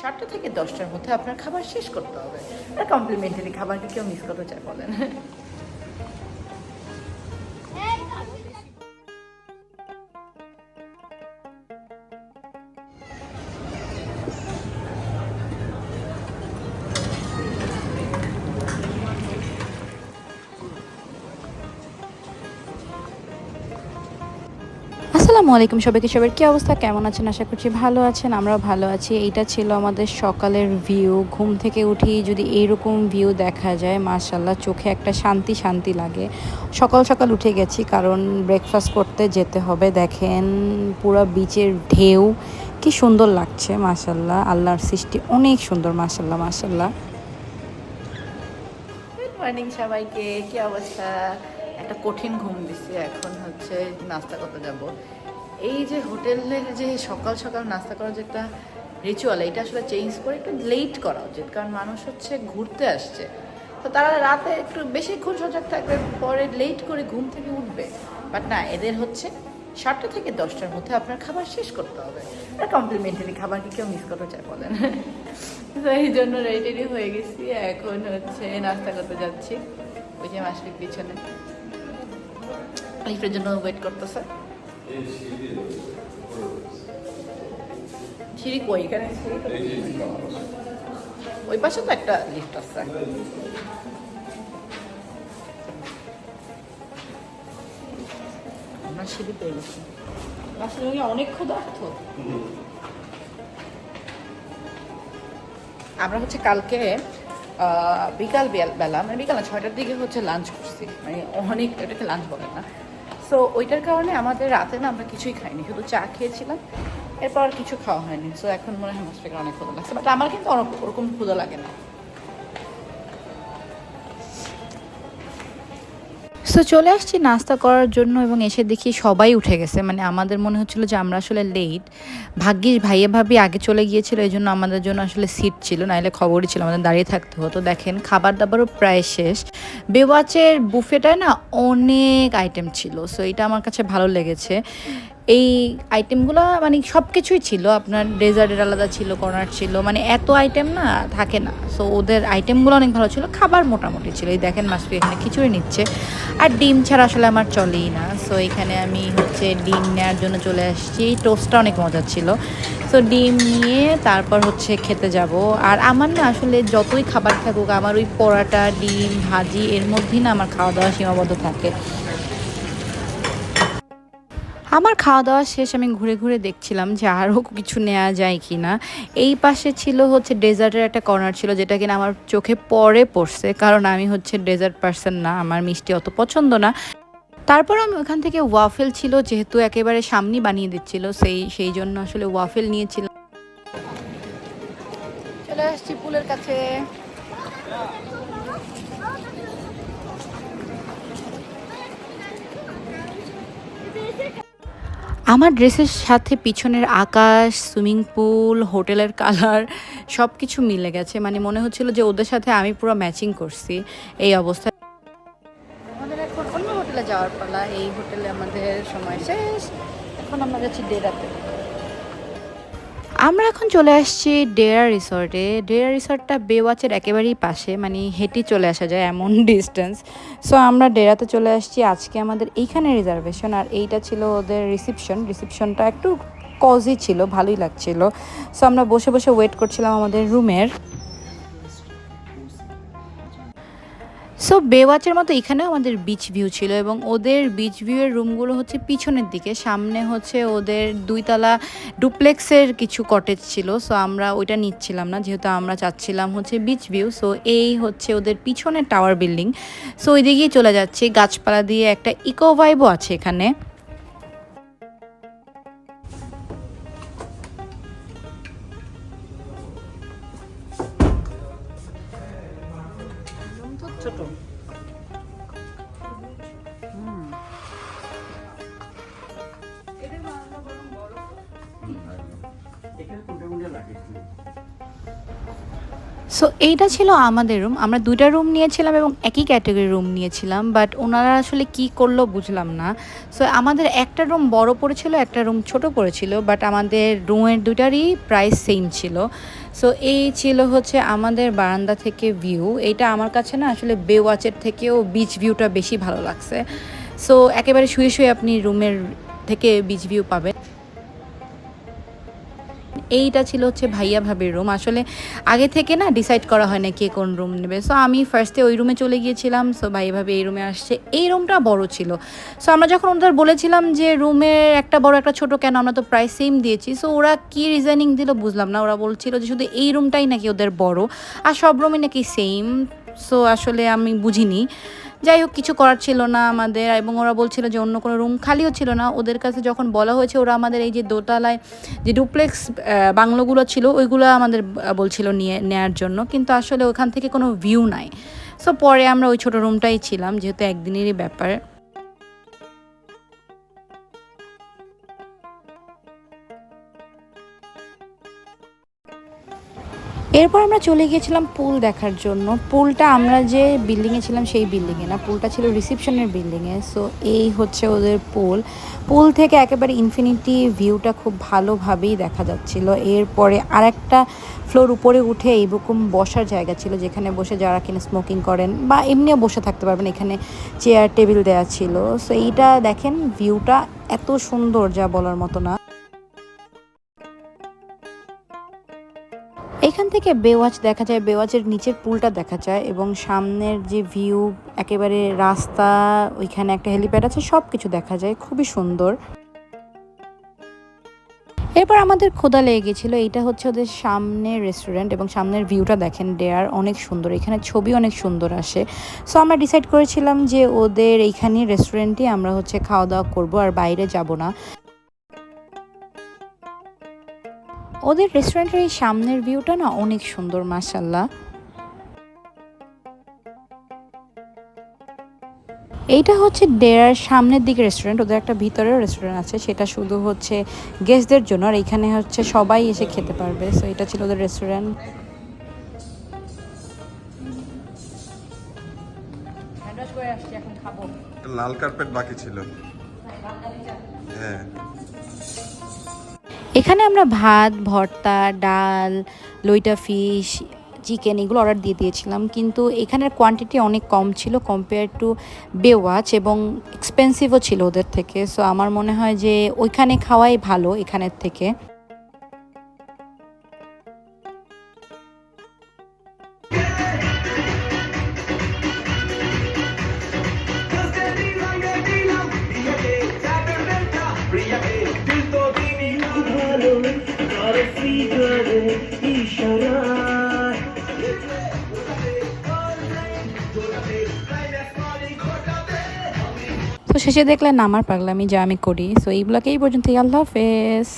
সাতটা থেকে দশটার মধ্যে আপনার খাবার শেষ করতে হবে। আর কমপ্লিমেন্টারি খাবারটা কেউ মিস করতে চায় বলেন আসসালামু আলাইকুম সবাইকে, সবার কি অবস্থা? কেমন আছেন? আশা করছি ভালো আছেন, আমরাও ভালো আছি। এইটা ছিল আমাদের সকালের ভিউ ঘুম থেকে উঠি যদি এইরকম ভিউ দেখা যায় মার্শাল্লাহ চোখে একটা শান্তি শান্তি লাগে। সকাল সকাল উঠে গেছি, কারণ ব্রেকফাস্ট করতে যেতে হবে। দেখেন, পুরো বিচের ঢেউ, কি সুন্দর লাগছে মার্শাল্লাহ আল্লাহর সৃষ্টি অনেক সুন্দর মার্শাল্লাহ মার্শাল্লাহ গুড মর্নিং সবাইকে, কি অবস্থা? একটা কঠিন ঘুম দিচ্ছে এখন হচ্ছে নাস্তা করতে যাব। এই যে হোটেলের যে সকাল সকাল নাস্তা করার যে একটা রিচুয়াল এটা আসলে চেঞ্জ করে একটু লেট করা উচিত। কারণ মানুষ হচ্ছে ঘুরতে আসছে। তো তারা রাতে একটু বেশিক্ষণ সজাগ থাকবে পরে লেট করে ঘুম থেকে উঠবে। বাট না, এদের হচ্ছে সাতটা থেকে দশটার মধ্যে আপনার খাবার শেষ করতে হবে। আর কমপ্লিমেন্টারি খাবার কি কেউ মিস করতে চায় বলেন? তো এই জন্য রেডি হয়ে গেছি। এখন হচ্ছে নাস্তা করতে যাচ্ছি। ওই যে মাসিক পিছনে। লিফটের জন্য ওয়েট করতেছে। সিঁড়ি কই? এখানে ওই পাশে তো একটা লিফট আছে। আমরা সিঁড়ি পেয়ে গেছি। আসলে অনেক ক্ষুধার্থ আমরা হচ্ছে কালকে বিকাল বেলা মানে বিকাল ছয়টার দিকে হচ্ছে লাঞ্চ করছি। মানে অনেক এটাকে লাঞ্চ বলে না। সো ওইটার কারণে আমাদের রাতে না আমরা কিছুই খাইনি, শুধু চা খেয়েছিলাম। এরপর আর কিছু খাওয়া হয়নি। সো এখন মনে হয় আমার অনেক ক্ষুদা লাগছে। বাট আমার কিন্তু ওরকম ক্ষুদা লাগে না। সো চলে আসছি নাস্তা করার জন্য এবং এসে দেখি সবাই উঠে গেছে। মানে আমাদের মনে হচ্ছিল যে আমরা আসলে লেট ভাগ্যিস ভাইয়া ভাবি আগে চলে গিয়েছিল এই জন্য আমাদের জন্য আসলে সিট ছিল, নাহলে খবরই ছিল আমাদের দাঁড়িয়ে থাকতে হতো। দেখেন খাবার দাবারও প্রায় শেষ। বেওয়াচের বুফেটায় না অনেক আইটেম ছিল। সো এটা আমার কাছে ভালো লেগেছে। এই আইটেমগুলো মানে সব কিছুই ছিল, আপনার ডেজার্টের আলাদা ছিল, কর্নার ছিল মানে এত আইটেম না, থাকে না। সো ওদের আইটেমগুলো অনেক ভালো ছিল, খাবার মোটামুটি ছিল। এই দেখেন মাসফি, এখানে খিচুড়ি নিচ্ছে। আর ডিম ছাড়া আসলে আমার চলেই না। সো এখানে আমি হচ্ছে ডিম নেওয়ার জন্য চলে আসছি। টোস্টটা অনেক মজার ছিল। সো ডিম নিয়ে তারপর হচ্ছে খেতে যাব। আর আমার না আসলে যতই খাবার থাকুক, আমার ওই পরাটা, ডিম, ভাজি, এর মধ্যেই না আমার খাওয়া দাওয়া সীমাবদ্ধ থাকে। আমার খাওয়া দাওয়া শেষ আমি ঘুরে ঘুরে দেখছিলাম যে আরও কিছু নেওয়া যায় কি না এই পাশে ছিল হচ্ছে ডেজার্টের একটা কর্নার ছিল যেটা কিনা আমার চোখে পরে পড়ছে, কারণ আমি হচ্ছে ডেজার্ট পার্সন না, আমার মিষ্টি অত পছন্দ না। তারপর আমি ওখান থেকে ওয়াফেল ছিল যেহেতু একেবারে সামনেই বানিয়ে দিচ্ছিল, সেই সেই জন্য আসলে ওয়াফেল নিয়েছিলাম। কাছে। আমার ড্রেসের সাথে পিছনের আকাশ, সুইমিং পুল, হোটেলের কালার সব কিছু মিলে গেছে। মানে মনে হচ্ছিল যে ওদের সাথে আমি পুরো ম্যাচিং করছি এই অবস্থা। আমাদের এখন হোটেলে যাওয়ার পালা। এই হোটেলে আমাদের সময় শেষ। এখন আমরা যাচ্ছি ডেরাতে আমরা এখন চলে আসছি ডেরা রিসর্টে। ডেরা রিসর্টটা বেওয়াচের একেবারেই পাশে মানে হেঁটে চলে আসা যায় এমন ডিস্টেন্স সো আমরা ডেরাতে চলে আসছি আজকে আমাদের এইখানে রিজার্ভেশন আর এইটা ছিল ওদের রিসিপশন রিসিপশনটা একটু কজি ছিল, ভালোই লাগছিল। সো আমরা বসে বসে ওয়েট করছিলাম আমাদের রুমের সো বেওয়াচের মতো এখানেও আমাদের বিচ ভিউ ছিল এবং ওদের বিচ ভিউয়ের রুমগুলো হচ্ছে পিছনের দিকে। সামনে হচ্ছে ওদের দুইতলা ডুপ্লেক্সের কিছু কটেজ ছিল সো আমরা ওইটা নিচ্ছিলাম না, যেহেতু আমরা চাচ্ছিলাম হচ্ছে বিচ ভিউ সো এই হচ্ছে ওদের পিছনের টাওয়ার বিল্ডিং সো ওই দিকেই চলে যাচ্ছে, গাছপালা দিয়ে একটা ইকো ভাইবও আছে এখানে। ছোট। সো এইটা ছিল আমাদের রুম আমরা দুইটা রুম নিয়েছিলাম এবং একই ক্যাটাগরি রুম নিয়েছিলাম বাট ওনারা আসলে কি করল বুঝলাম না। সো আমাদের একটা রুম বড় পড়েছিল, একটা রুম ছোট পড়েছিল বাট আমাদের রুমের দুটারই প্রাইস সেম ছিল। সো এই ছিল হচ্ছে আমাদের বারান্দা থেকে ভিউ এইটা আমার কাছে না আসলে বেওয়াচের থেকেও বিচ ভিউটা বেশি ভালো লাগছে। সো একেবারে শুয়ে শুয়ে আপনি রুমের থেকে বিচ ভিউ পাবেন। এইটা ছিল হচ্ছে ভাইয়া ভাবির রুম আসলে আগে থেকে না ডিসাইড করা হয় না কে কোন রুম নেবে। সো আমি ফার্স্টে ওই রুমে চলে গিয়েছিলাম। সো ভাইয়া ভাবি এই রুমে আসছে। এই রুমটা বড় ছিল। সো আমরা যখন ওদের বলেছিলাম যে রুমের একটা বড়, একটা ছোট কেন, আমরা তো প্রায় সেম দিয়েছি। সো ওরা কি রিজাইনিং দিল বুঝলাম না। ওরা বলছিল যে শুধু এই রুমটাই নাকি ওদের বড়। আর সব রুমই নাকি সেম সো আসলে আমি বুঝিনি। যাই হোক, কিছু করার ছিল না আমাদের, এবং ওরা বলছিল যে অন্য কোনো রুম খালিও ছিল না। ওদের কাছে যখন বলা হয়েছে, ওরা আমাদের এই যে দোতলায় যে ডুপ্লেক্স বাংলোগুলো ছিল, ওইগুলো আমাদের বলছিল নিয়ে, নেয়ার জন্য। কিন্তু আসলে ওখান থেকে কোনো ভিউ নাই। সো পরে আমরা ওই ছোটো রুমটাই ছিলাম, যেহেতু একদিনেরই ব্যাপার। এরপর আমরা চলে গিয়েছিলাম পুল দেখার জন্য। পুলটা আমরা যে বিল্ডিংয়ে ছিলাম সেই বিল্ডিংয়ে না, পুলটা ছিল রিসেপশনের বিল্ডিংয়ে সো এই হচ্ছে ওদের পুল। পুল থেকে একেবারে ইনফিনিটি ভিউটা খুব ভালোভাবেই দেখা যাচ্ছিল। এরপরে আরেকটা ফ্লোর উপরে উঠে এইরকম বসার জায়গা ছিল, যেখানে বসে যারা কিনা স্মোকিং করেন বা এমনিও বসে থাকতে পারবেন, এখানে চেয়ার টেবিল দেওয়া ছিল। সো এইটা দেখেন ভিউটা এত সুন্দর যা বলার মতো না। থেকে বেওয়াচ দেখা যায়, বেওয়াচের নিচের পুলটা দেখা যায় এবং সামনের যে ভিউ একেবারে রাস্তা, ওইখানে একটা হেলিপ্যাড আছে সব কিছু দেখা যায়, খুবই সুন্দর। এরপর আমাদের খোদা লেগে গেছিল এইটা হচ্ছে ওদের সামনের রেস্টুরেন্ট এবং সামনের ভিউটা দেখেন ডেয়ার অনেক সুন্দর, এখানে ছবি অনেক সুন্দর আসে। সো আমরা ডিসাইড করেছিলাম যে ওদের এইখানে রেস্টুরেন্টে আমরা হচ্ছে খাওয়া দাওয়া করব আর বাইরে যাব না। ওদের রেস্টুরেন্টের এই সামনের ভিউটা না অনেক সুন্দর মাসাল্লাহ এইটা হচ্ছে ডেরার সামনের দিকে রেস্টুরেন্ট ওদের একটা ভিতরেও রেস্টুরেন্ট আছে সেটা শুধু হচ্ছে গেস্টদের জন্য আর এখানে হচ্ছে সবাই এসে খেতে পারবে। সো এটা ছিল ওদের রেস্টুরেন্ট লাল কার্পেট বাকি ছিল। হ্যাঁ। এখানে আমরা ভাত, ভর্তা, ডাল, লইটা ফিশ, চিকেন এগুলো অর্ডার দিয়ে দিয়েছিলাম। কিন্তু এখানের কোয়ান্টিটি অনেক কম ছিল কম্পেয়ার টু বেওয়াচ এবং এক্সপেন্সিভও ছিল ওদের থেকে। সো আমার মনে হয় যে ওইখানে খাওয়াই ভালো এখানের থেকে। তো শেষে দেখলেন আমার পাগলামি যা আমি করি। সো এইগুলোকে এই পর্যন্ত আল্লাহ হাফেজ।